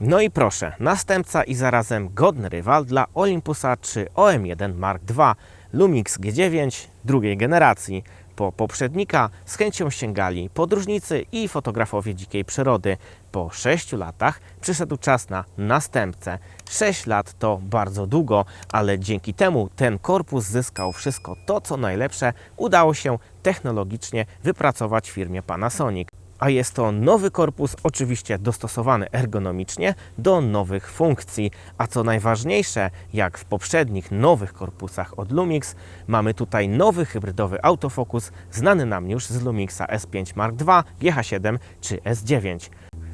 No i proszę, następca i zarazem godny rywal dla Olympusa czy OM1 Mark II Lumix G9 drugiej generacji. Po poprzednika z chęcią sięgali podróżnicy i fotografowie dzikiej przyrody. Po 6 latach przyszedł czas na następcę. 6 lat to bardzo długo, ale dzięki temu ten korpus zyskał wszystko to, co najlepsze udało się technologicznie wypracować firmie Panasonic a jest to nowy korpus, oczywiście dostosowany ergonomicznie do nowych funkcji. A co najważniejsze, jak w poprzednich nowych korpusach od Lumix, mamy tutaj nowy hybrydowy autofokus znany nam już z Lumixa S5 Mark II, GH7 czy S9.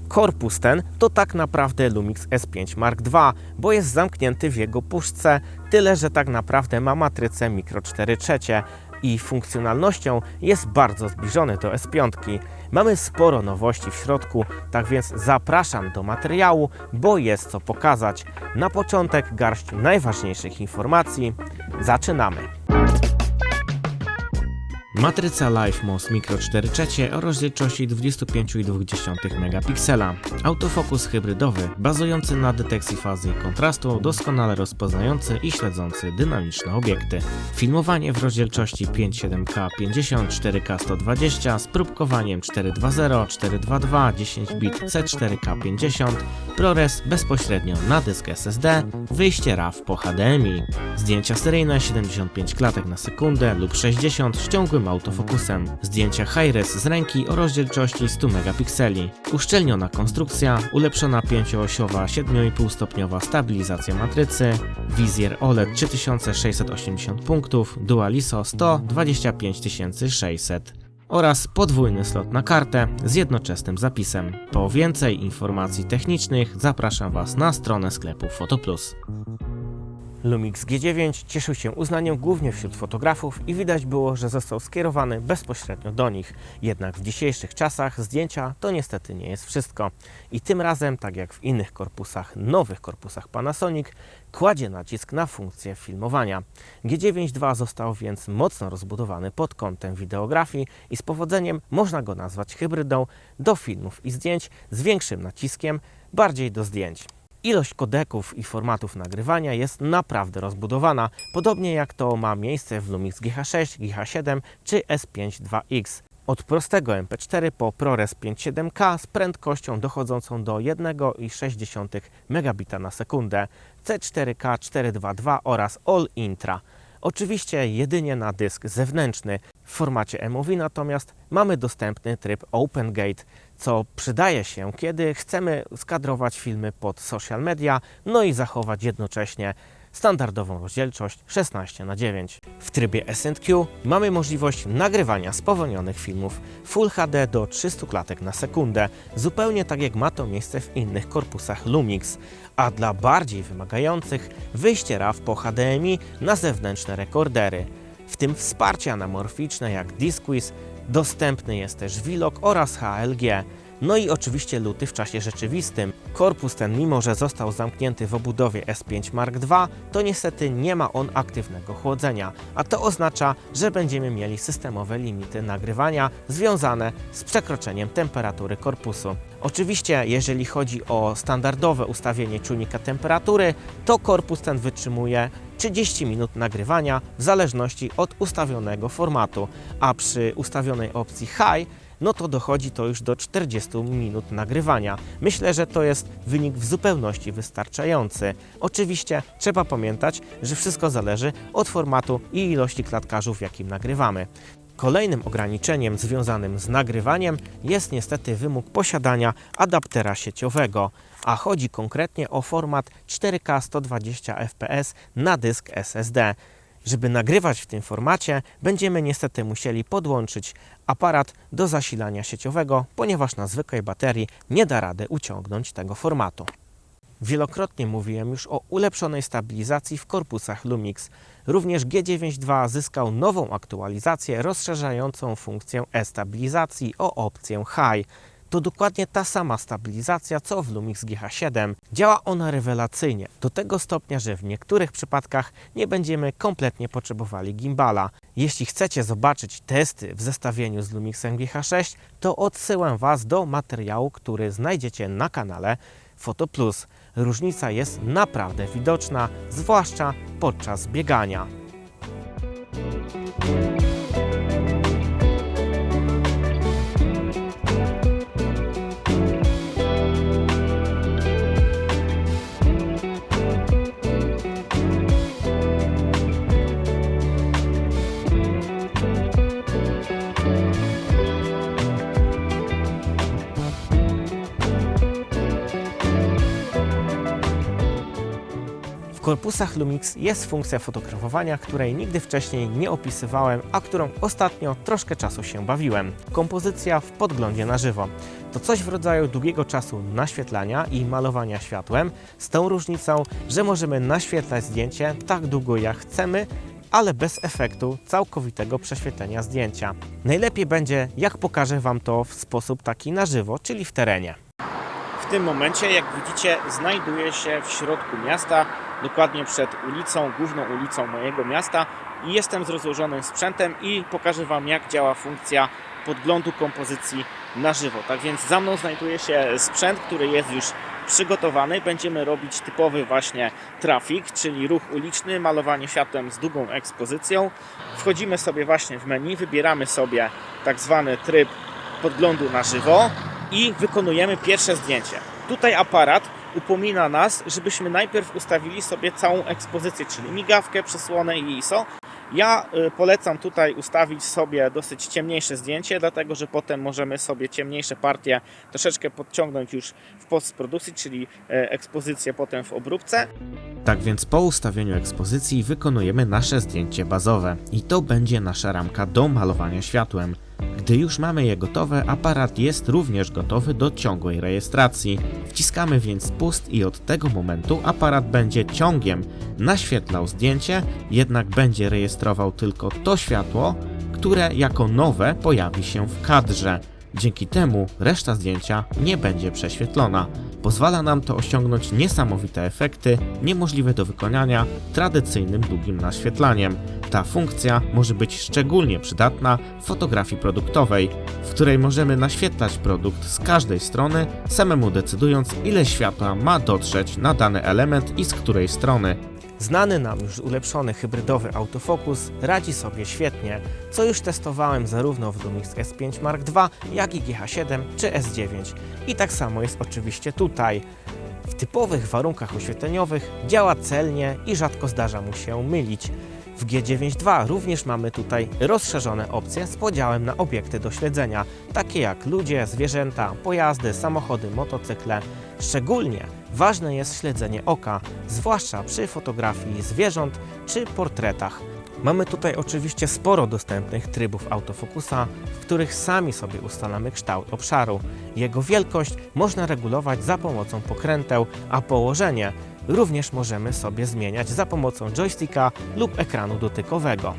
Korpus ten to tak naprawdę Lumix S5 Mark II, bo jest zamknięty w jego puszce, tyle że tak naprawdę ma matrycę Micro 4 trzecie i funkcjonalnością jest bardzo zbliżony do S5. Mamy sporo nowości w środku, tak więc zapraszam do materiału, bo jest co pokazać. Na początek garść najważniejszych informacji. Zaczynamy! Matryca LifeMOS Micro 4 trzecie o rozdzielczości 25,2 megapiksela. Autofokus hybrydowy bazujący na detekcji fazy i kontrastu, doskonale rozpoznający i śledzący dynamiczne obiekty. Filmowanie w rozdzielczości 5.7K 50 4K 120 z próbkowaniem 4.2.0, 4.2.2, 10 bit C4K 50, ProRes bezpośrednio na dysk SSD, wyjście RAW po HDMI. Zdjęcia seryjne 75 klatek na sekundę lub 60 autofokusem. Zdjęcia high-res z ręki o rozdzielczości 100 megapikseli. Uszczelniona konstrukcja, ulepszona 5-osiowa 7,5 stopniowa stabilizacja matrycy, wizjer OLED 3680 punktów, Dual ISO 125600 oraz podwójny slot na kartę z jednoczesnym zapisem. Po więcej informacji technicznych zapraszam Was na stronę sklepu Fotoplus. Lumix G9 cieszył się uznaniem głównie wśród fotografów i widać było, że został skierowany bezpośrednio do nich. Jednak w dzisiejszych czasach zdjęcia to niestety nie jest wszystko. I tym razem, tak jak w innych korpusach, nowych korpusach Panasonic, kładzie nacisk na funkcję filmowania. G9 II został więc mocno rozbudowany pod kątem wideografii i z powodzeniem można go nazwać hybrydą do filmów i zdjęć z większym naciskiem, bardziej do zdjęć. Ilość kodeków i formatów nagrywania jest naprawdę rozbudowana, podobnie jak to ma miejsce w Lumix GH6, GH7 czy S5 2X. Od prostego MP4 po ProRes 5.7K z prędkością dochodzącą do 1,6 megabita na sekundę, C4K 422 oraz All Intra. Oczywiście jedynie na dysk zewnętrzny. Formacie MOV natomiast mamy dostępny tryb OpenGate, co przydaje się, kiedy chcemy skadrować filmy pod social media, no i zachować jednocześnie standardową rozdzielczość 16 na 9. W trybie S&Q mamy możliwość nagrywania spowolnionych filmów Full HD do 300 klatek na sekundę, zupełnie tak jak ma to miejsce w innych korpusach Lumix, a dla bardziej wymagających wyjście RAW po HDMI na zewnętrzne rekordery, w tym wsparcie anamorficzne jak Disquiz, dostępny jest też Vlog oraz HLG, no i oczywiście luty w czasie rzeczywistym. Korpus ten, mimo że został zamknięty w obudowie S5 Mark II, to niestety nie ma on aktywnego chłodzenia, a to oznacza, że będziemy mieli systemowe limity nagrywania związane z przekroczeniem temperatury korpusu. Oczywiście, jeżeli chodzi o standardowe ustawienie czujnika temperatury, to korpus ten wytrzymuje 30 minut nagrywania w zależności od ustawionego formatu, a przy ustawionej opcji High no to dochodzi to już do 40 minut nagrywania. Myślę, że to jest wynik w zupełności wystarczający. Oczywiście trzeba pamiętać, że wszystko zależy od formatu i ilości klatkarzów, jakim nagrywamy. Kolejnym ograniczeniem związanym z nagrywaniem jest niestety wymóg posiadania adaptera sieciowego, a chodzi konkretnie o format 4K 120 fps na dysk SSD. Żeby nagrywać w tym formacie, będziemy niestety musieli podłączyć aparat do zasilania sieciowego, ponieważ na zwykłej baterii nie da rady uciągnąć tego formatu. Wielokrotnie mówiłem już o ulepszonej stabilizacji w korpusach Lumix. Również G92 zyskał nową aktualizację rozszerzającą funkcję e-stabilizacji o opcję High to dokładnie ta sama stabilizacja co w Lumix GH7. Działa ona rewelacyjnie, do tego stopnia, że w niektórych przypadkach nie będziemy kompletnie potrzebowali gimbala. Jeśli chcecie zobaczyć testy w zestawieniu z Lumixem GH6, to odsyłam Was do materiału, który znajdziecie na kanale. Photo Plus. Różnica jest naprawdę widoczna, zwłaszcza podczas biegania. Korpusach Lumix jest funkcja fotografowania, której nigdy wcześniej nie opisywałem, a którą ostatnio troszkę czasu się bawiłem. Kompozycja w podglądzie na żywo. To coś w rodzaju długiego czasu naświetlania i malowania światłem, z tą różnicą, że możemy naświetlać zdjęcie tak długo jak chcemy, ale bez efektu całkowitego prześwietlenia zdjęcia. Najlepiej będzie, jak pokażę Wam to w sposób taki na żywo, czyli w terenie. Tym momencie, jak widzicie, znajduję się w środku miasta, dokładnie przed ulicą, główną ulicą mojego miasta i jestem z rozłożonym sprzętem i pokażę Wam, jak działa funkcja podglądu kompozycji na żywo. Tak więc za mną znajduje się sprzęt, który jest już przygotowany. Będziemy robić typowy właśnie trafik, czyli ruch uliczny, malowanie światłem z długą ekspozycją. Wchodzimy sobie właśnie w menu, wybieramy sobie tak zwany tryb podglądu na żywo i wykonujemy pierwsze zdjęcie. Tutaj aparat upomina nas, żebyśmy najpierw ustawili sobie całą ekspozycję, czyli migawkę, przesłonę i ISO. Ja y, polecam tutaj ustawić sobie dosyć ciemniejsze zdjęcie, dlatego że potem możemy sobie ciemniejsze partie troszeczkę podciągnąć już w postprodukcji, czyli e, ekspozycję potem w obróbce. Tak więc po ustawieniu ekspozycji wykonujemy nasze zdjęcie bazowe i to będzie nasza ramka do malowania światłem. Gdy już mamy je gotowe, aparat jest również gotowy do ciągłej rejestracji. Wciskamy więc spust i od tego momentu aparat będzie ciągiem naświetlał zdjęcie, jednak będzie rejestrował tylko to światło, które jako nowe pojawi się w kadrze. Dzięki temu reszta zdjęcia nie będzie prześwietlona. Pozwala nam to osiągnąć niesamowite efekty, niemożliwe do wykonania tradycyjnym długim naświetlaniem. Ta funkcja może być szczególnie przydatna w fotografii produktowej, w której możemy naświetlać produkt z każdej strony, samemu decydując ile światła ma dotrzeć na dany element i z której strony. Znany nam już ulepszony hybrydowy autofokus radzi sobie świetnie, co już testowałem zarówno w Lumix S5 Mark II, jak i GH7 czy S9. I tak samo jest oczywiście tutaj. W typowych warunkach oświetleniowych działa celnie i rzadko zdarza mu się mylić. W G92 również mamy tutaj rozszerzone opcje z podziałem na obiekty do śledzenia, takie jak ludzie, zwierzęta, pojazdy, samochody, motocykle. Szczególnie ważne jest śledzenie oka, zwłaszcza przy fotografii zwierząt czy portretach. Mamy tutaj oczywiście sporo dostępnych trybów autofokusa, w których sami sobie ustalamy kształt obszaru. Jego wielkość można regulować za pomocą pokręteł, a położenie również możemy sobie zmieniać za pomocą joysticka lub ekranu dotykowego.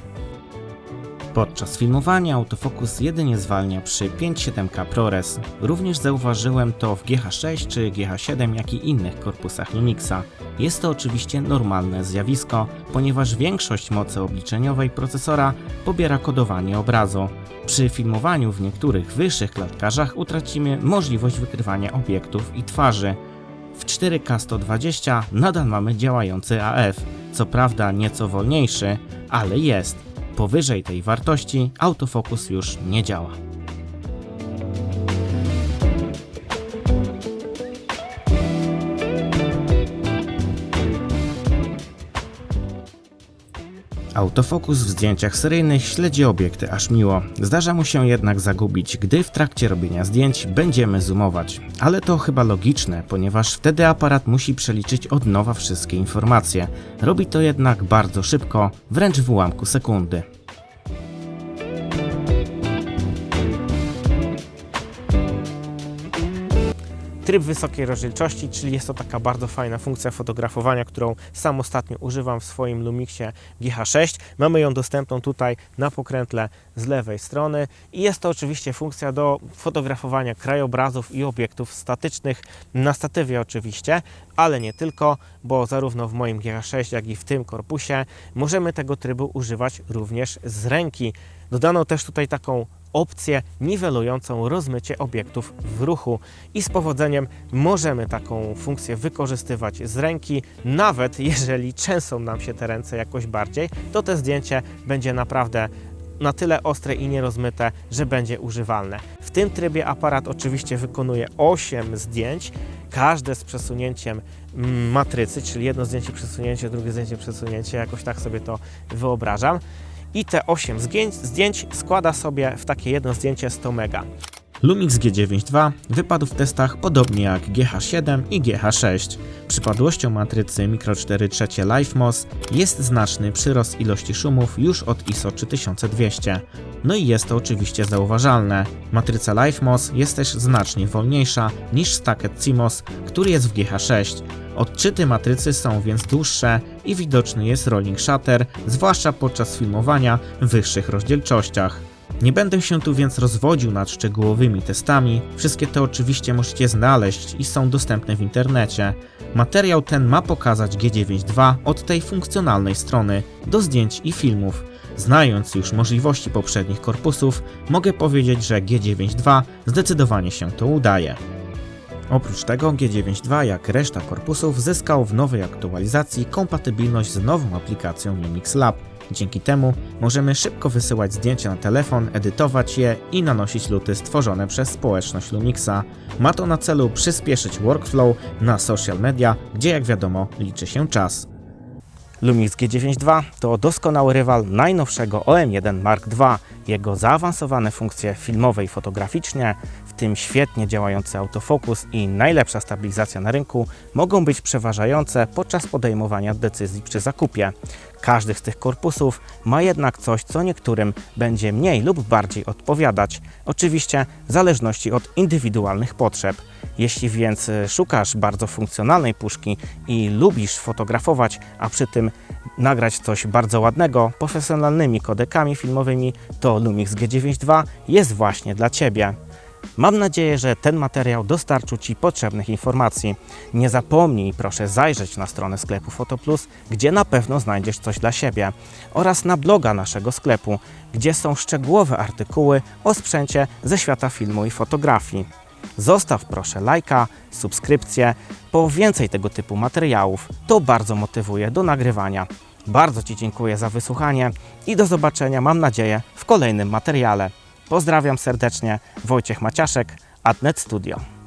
Podczas filmowania autofokus jedynie zwalnia przy 5.7K ProRes. Również zauważyłem to w GH6 czy GH7, jak i innych korpusach Lumixa. Jest to oczywiście normalne zjawisko, ponieważ większość mocy obliczeniowej procesora pobiera kodowanie obrazu. Przy filmowaniu w niektórych wyższych klatkarzach utracimy możliwość wykrywania obiektów i twarzy. W 4K 120 nadal mamy działający AF, co prawda nieco wolniejszy, ale jest. Powyżej tej wartości autofokus już nie działa. Autofokus w zdjęciach seryjnych śledzi obiekty aż miło. Zdarza mu się jednak zagubić, gdy w trakcie robienia zdjęć będziemy zoomować. Ale to chyba logiczne, ponieważ wtedy aparat musi przeliczyć od nowa wszystkie informacje. Robi to jednak bardzo szybko, wręcz w ułamku sekundy. Tryb wysokiej rozdzielczości, czyli jest to taka bardzo fajna funkcja fotografowania, którą sam ostatnio używam w swoim Lumixie GH6. Mamy ją dostępną tutaj na pokrętle z lewej strony i jest to oczywiście funkcja do fotografowania krajobrazów i obiektów statycznych na statywie oczywiście, ale nie tylko, bo zarówno w moim GH6 jak i w tym korpusie możemy tego trybu używać również z ręki. Dodano też tutaj taką opcję niwelującą rozmycie obiektów w ruchu i z powodzeniem możemy taką funkcję wykorzystywać z ręki, nawet jeżeli trzęsą nam się te ręce jakoś bardziej, to to zdjęcie będzie naprawdę na tyle ostre i nierozmyte, że będzie używalne. W tym trybie aparat oczywiście wykonuje 8 zdjęć, każde z przesunięciem mm, matrycy, czyli jedno zdjęcie przesunięcie, drugie zdjęcie przesunięcie, jakoś tak sobie to wyobrażam. I te 8 zdjęć, składa sobie w takie jedno zdjęcie 100 mega. Lumix G9 II wypadł w testach podobnie jak GH7 i GH6. Przypadłością matrycy Micro 4 trzecie LifeMOS jest znaczny przyrost ilości szumów już od ISO 3200. No i jest to oczywiście zauważalne. Matryca LifeMOS jest też znacznie wolniejsza niż Stacked CMOS, który jest w GH6. Odczyty matrycy są więc dłuższe i widoczny jest rolling shutter, zwłaszcza podczas filmowania w wyższych rozdzielczościach. Nie będę się tu więc rozwodził nad szczegółowymi testami, wszystkie te oczywiście możecie znaleźć i są dostępne w internecie. Materiał ten ma pokazać G9 II od tej funkcjonalnej strony, do zdjęć i filmów. Znając już możliwości poprzednich korpusów, mogę powiedzieć, że G9 II zdecydowanie się to udaje. Oprócz tego G9 II, jak reszta korpusów, zyskał w nowej aktualizacji kompatybilność z nową aplikacją Lumix Lab. Dzięki temu możemy szybko wysyłać zdjęcia na telefon, edytować je i nanosić luty stworzone przez społeczność Lumixa. Ma to na celu przyspieszyć workflow na social media, gdzie jak wiadomo liczy się czas. Lumix G9 II to doskonały rywal najnowszego OM1 Mark II. Jego zaawansowane funkcje filmowe i fotograficznie, w tym świetnie działający autofokus i najlepsza stabilizacja na rynku, mogą być przeważające podczas podejmowania decyzji przy zakupie. Każdy z tych korpusów ma jednak coś, co niektórym będzie mniej lub bardziej odpowiadać, oczywiście w zależności od indywidualnych potrzeb. Jeśli więc y, szukasz bardzo funkcjonalnej puszki i lubisz fotografować, a przy tym nagrać coś bardzo ładnego profesjonalnymi kodekami filmowymi, to Lumix G9 II jest właśnie dla Ciebie. Mam nadzieję, że ten materiał dostarczył Ci potrzebnych informacji. Nie zapomnij proszę zajrzeć na stronę sklepu Fotoplus, gdzie na pewno znajdziesz coś dla siebie oraz na bloga naszego sklepu, gdzie są szczegółowe artykuły o sprzęcie ze świata filmu i fotografii. Zostaw proszę lajka, subskrypcję, po więcej tego typu materiałów. To bardzo motywuje do nagrywania. Bardzo Ci dziękuję za wysłuchanie i do zobaczenia, mam nadzieję, w kolejnym materiale. Pozdrawiam serdecznie, Wojciech Maciaszek, Adnet Studio.